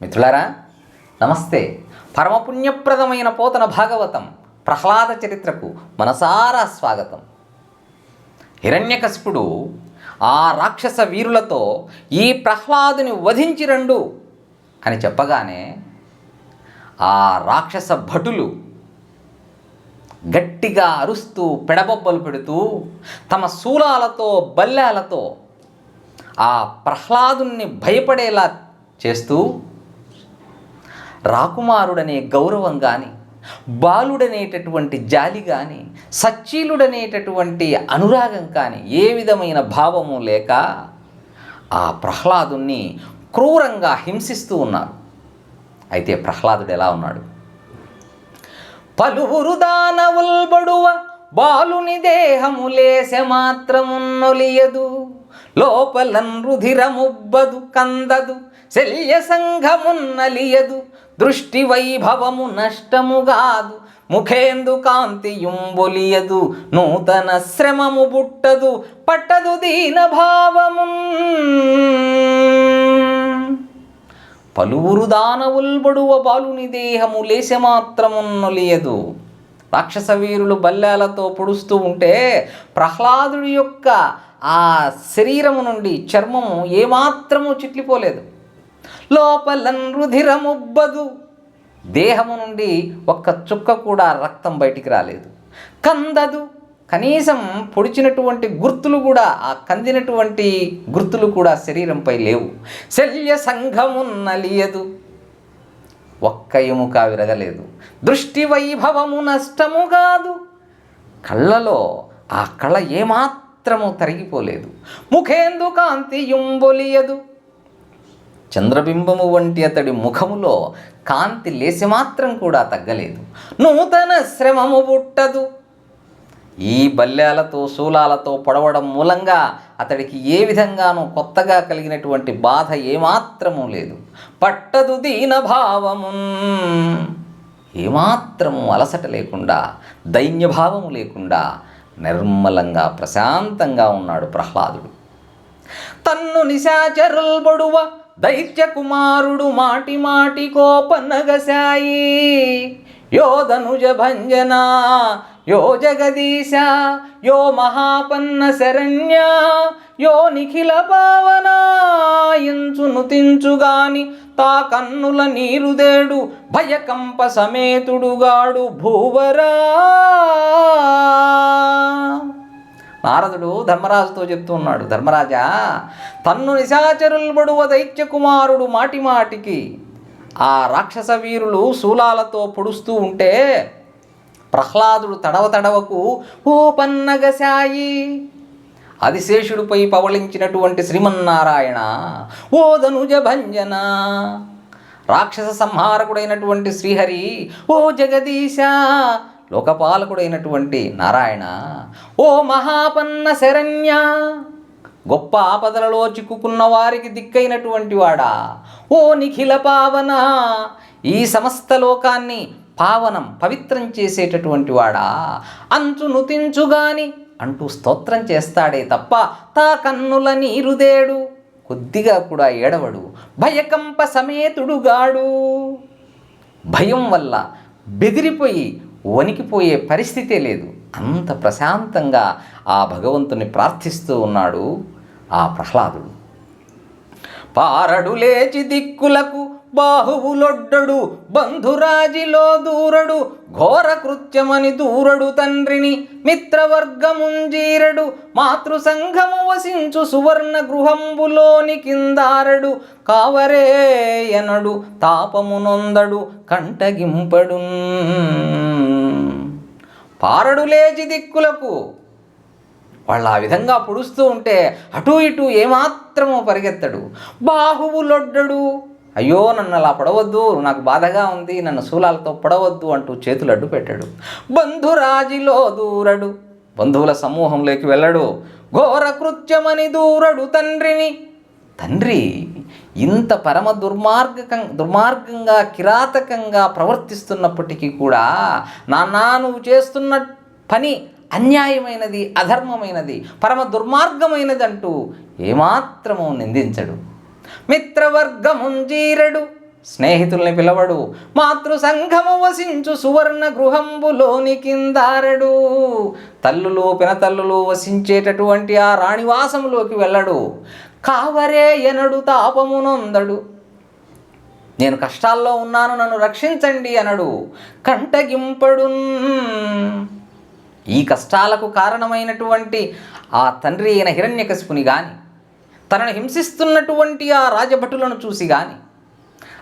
మిత్రులారా నమస్తే. పరమపుణ్యప్రదమైన పోతన భాగవతం ప్రహ్లాద చరిత్రకు మనసారా స్వాగతం. హిరణ్యకశిపుడు ఆ రాక్షస వీరులతో ఈ ప్రహ్లాదుని వధించి రండు అని చెప్పగానే ఆ రాక్షస భటులు గట్టిగా అరుస్తూ పెడబొబ్బలు పెడుతూ తమ శూలాలతో బల్లాలతో ఆ ప్రహ్లాదుని భయపడేలా చేస్తూ రాకుమారుడనే గౌరవం కానీ బాలుడనేటటువంటి జాలి కానీ సచ్చీలుడనేటటువంటి అనురాగం కానీ ఏ విధమైన భావము లేక ఆ ప్రహ్లాదుని క్రూరంగా హింసిస్తూ ఉన్నారు. అయితే ప్రహ్లాదుడు ఎలా ఉన్నాడు? పలువురు దానవుల్బడువ బాలుని దేహము లేసె మాత్రమున్నొలియదు. లోపలన్ రుధిరముబ్బదు కందదు శల్య సంఘమున్నలియదు దృష్టి వైభవము నష్టముగాదు. ముఖేందు కాంతియుంబొలియదు నూతన శ్రమము బుట్టదు. పట్టదు దీన భావము పలువురు దానవుల్బడువ బాలుని దేహము లేశమాత్రమున్నొలియదు రాక్షస వీరులు బల్లాలతో పొడుస్తూ ఉంటే ప్రహ్లాదుడి యొక్క ఆ శరీరము నుండి చర్మము ఏమాత్రము చిట్లిపోలేదు. లోపల రుధిరముబ్బదు. దేహము నుండి ఒక్క చుక్క కూడా రక్తం బయటికి రాలేదు. కందదు. కనీసం పొడిచినటువంటి గుర్తులు కూడా ఆ కందినటువంటి గుర్తులు కూడా శరీరంపై లేవు. శల్య సంఘమున్నలియదు. ఒక్క ఎముక విరగలేదు. దృష్టి వైభవము నష్టము కాదు. కళ్ళలో ఆ కళ ఏమాత్రము తరిగిపోలేదు. ముఖేందు కాంతి యుంబొలియదు చంద్రబింబము వంటి అతడి ముఖములో కాంతి లేసి మాత్రం కూడా తగ్గలేదు. నూతన శ్రమము పుట్టదు. ఈ బల్యాలతో శూలాలతో పొడవడం మూలంగా అతడికి ఏ విధంగానూ కొత్తగా కలిగినటువంటి బాధ ఏమాత్రము లేదు. పట్టదు దీనభావము ఏమాత్రము అలసట లేకుండా దైన్యభావము లేకుండా నిర్మలంగా ప్రశాంతంగా ఉన్నాడు ప్రహ్లాదుడు. తన్ను నిశాచరుల్బడువ దైత్య కుమారుడు మాటి మాటి యో యోధనుజ భంజన యో జగదీశ యో మహాపన్న శరణ్య యో నిఖిల పావన ఇంచును తించుగాని తా కన్నుల నీరుదేడు భయకంప సమేతుడుగాడు భూవరా. నారదుడు ధర్మరాజుతో చెప్తూ ఉన్నాడు ధర్మరాజా తన్ను నిశాచరుల్బడువ దైత్య కుమారుడు మాటి మాటికి. ఆ రాక్షస వీరులు శూలాలతో పొడుస్తూ ఉంటే ప్రహ్లాదుడు తడవ తడవకు ఓ పన్నగశాయి అదిశేషుడిపై పవళించినటువంటి శ్రీమన్నారాయణ ఓ ధనుజ భంజన రాక్షస సంహారకుడైనటువంటి శ్రీహరి ఓ జగదీశ లోకపాలకుడైనటువంటి నారాయణ ఓ మహాపన్న శరణ్య గొప్ప ఆపదలలో చిక్కుకున్న వారికి దిక్కైనటువంటి వాడా? ఓ నిఖిల పావన ఈ సమస్త లోకాన్ని పావనం పవిత్రం చేసేటటువంటి వాడా? అంచు నుతించుగాని అంటూ స్తోత్రం చేస్తాడే తప్ప తా కన్నుల నీరుదేడు కొద్దిగా కూడా ఏడవడు. భయకంప సమేతుడుగాడు భయం వల్ల బెదిరిపోయి వణికిపోయే పరిస్థితే లేదు. అంత ప్రశాంతంగా ఆ భగవంతుని ప్రార్థిస్తూ ఉన్నాడు ఆ ప్రహ్లాదుడు. పారడు లేచి దిక్కులకు బాహువులొడ్డడు బంధురాజిలో దూరడు ఘోర కృత్యమని దూరడు తండ్రిని మిత్రవర్గముంజీరడు మాతృ సంఘము వసించు సువర్ణ గృహంబులోని కిందారడు కావరేయనడు తాపమునొందడు కంటగింపడు పారడు లేచి దిక్కులకు. వాళ్ళు ఆ విధంగా పొడుస్తూ ఉంటే అటు ఇటు ఏమాత్రమో పరిగెత్తడు. బాహువులొడ్డడు అయ్యో నన్ను అలా పడవద్దు నాకు బాధగా ఉంది నన్ను శూలాలతో పడవద్దు అంటూ చేతులు అడ్డు పెట్టాడు. బంధురాజిలో దూరడు. బంధువుల సమూహంలోకి వెళ్ళడు. ఘోర కృత్యమని దూరడు తండ్రిని. తండ్రి ఇంత పరమ దుర్మార్గకం దుర్మార్గంగా కిరాతకంగా ప్రవర్తిస్తున్నప్పటికీ కూడా నాన్న నువ్వు చేస్తున్న పని అన్యాయమైనది అధర్మమైనది పరమ దుర్మార్గమైనది అంటూ ఏమాత్రము నిందించడు. మిత్రవర్గముంజీరడు స్నేహితుల్ని పిలవడు. మాతృ సంఘము వసించు సువర్ణ గృహంబులోని కిందారడు. తల్లులు పినతల్లులు వసించేటటువంటి ఆ రాణివాసంలోకి వెళ్ళడు. కావరే ఎనడు తాపమునొందడు. నేను కష్టాల్లో ఉన్నాను నన్ను రక్షించండి అనడు కంటగింపడున్. ఈ కష్టాలకు కారణమైనటువంటి ఆ తండ్రి అయిన హిరణ్యకశిపుని కానీ తనను హింసిస్తున్నటువంటి ఆ రాజభటులను చూసి కానీ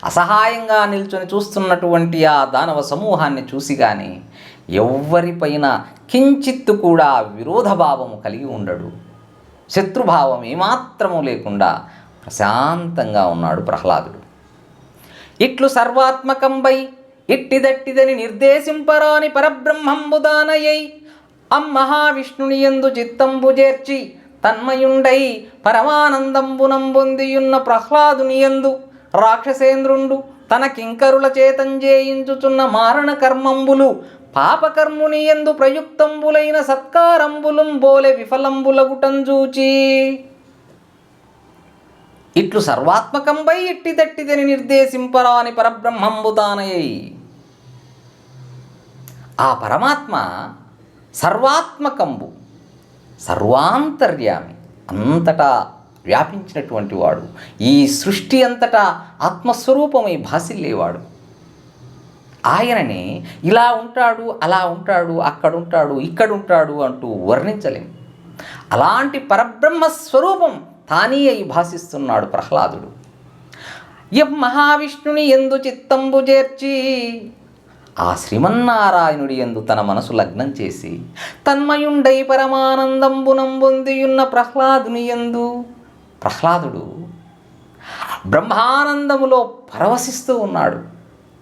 అసహాయంగా నిల్చొని చూస్తున్నటువంటి ఆ దానవ సమూహాన్ని చూసి కానీ ఎవ్వరిపైన కించిత్తు కూడా విరోధభావము కలిగి ఉండడు. శత్రుభావం ఏమాత్రము లేకుండా ప్రశాంతంగా ఉన్నాడు ప్రహ్లాదుడు. ఇట్లు సర్వాత్మకంబై ఇట్టిదట్టిదని నిర్దేశింపరాని పరబ్రహ్మంబుదానయై అమ్మహావిష్ణుని ఎందు చిత్తంబు చేర్చి తన్మయుండై పరమానందంబునంబొందియున్న ప్రహ్లాదుని ఎందు రాక్షసేంద్రుండు తన కింకరుల చేతంజేయించుచున్న మారణ కర్మంబులు పాపకర్ముని ఎందు ప్రయుక్తంబులైన సత్కారంబులం బోలె విఫలంబులగుటంజూచి ఇట్లు సర్వాత్మకంపై ఇట్టిదట్టిదని నిర్దేశింపరాని పరబ్రహ్మంబుతానయై ఆ పరమాత్మ సర్వాత్మకంబు సర్వాంతర్యామి అంతటా వ్యాపించినటువంటి వాడు. ఈ సృష్టి అంతటా ఆత్మస్వరూపమై భాసిల్లేవాడు. ఆయనని ఇలా ఉంటాడు అలా ఉంటాడు అక్కడ ఉంటాడు ఇక్కడ ఉంటాడు అంటూ వర్ణించలేం. అలాంటి పరబ్రహ్మ స్వరూపం తానే అయి భాసిస్తున్నాడు ప్రహ్లాదుడు. ఎం మహావిష్ణుని ఎందు చిత్తంబు చేర్చి ఆ శ్రీమన్నారాయణుడి ఎందు తన మనసు లగ్నం చేసి తన్మయుండై పరమానందంబునంబొందియున్న ప్రహ్లాదుని ఎందు ప్రహ్లాదుడు బ్రహ్మానందములో పరవశిస్తూ ఉన్నాడు.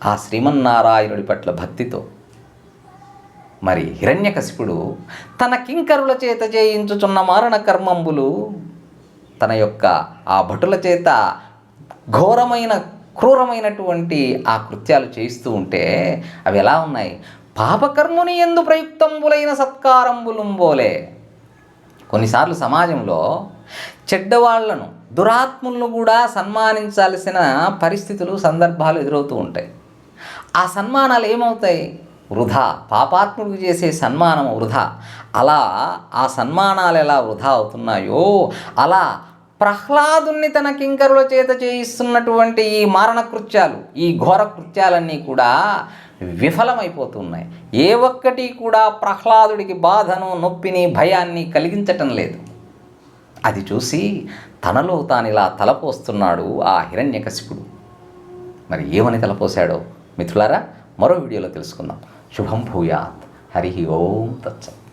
ఆ శ్రీమన్నారాయణుడి పట్ల భక్తితో. మరి హిరణ్యకశిపుడు తన కింకరుల చేత చేయించుచున్న మారణ కర్మంబులు తన యొక్క ఆ భటుల చేత ఘోరమైన క్రూరమైనటువంటి ఆ కృత్యాలు చేయిస్తూ ఉంటే అవి ఎలా ఉన్నాయి? పాపకర్ముని ఎందు ప్రయుక్తంబులైన సత్కారంబులుంబోలే కొన్నిసార్లు సమాజంలో చెడ్డవాళ్ళను దురాత్ములను కూడా సన్మానించాల్సిన పరిస్థితులు సందర్భాలు ఎదురవుతూ ఉంటాయి. ఆ సన్మానాలు ఏమవుతాయి? వృధా. పాపాత్ముడికి చేసే సన్మానం వృధా. అలా ఆ సన్మానాలు ఎలా వృధా అవుతున్నాయో అలా ప్రహ్లాదుని తన కింకరుల చేత చేయిస్తున్నటువంటి ఈ మారణ కృత్యాలు ఈ ఘోర కృత్యాలన్నీ కూడా విఫలమైపోతున్నాయి. ఏ ఒక్కటి కూడా ప్రహ్లాదుడికి బాధను నొప్పిని భయాన్ని కలిగించటం లేదు. అది చూసి తనలో తాను ఇలా తలపోస్తున్నాడు ఆ హిరణ్యకశిపుడు. మరి ఏమని తలపోశాడో? మిత్రులారా మరో వీడియోలో తెలుసుకుందాం. శుభం భూయాత్. హరి ఓం తత్సత్.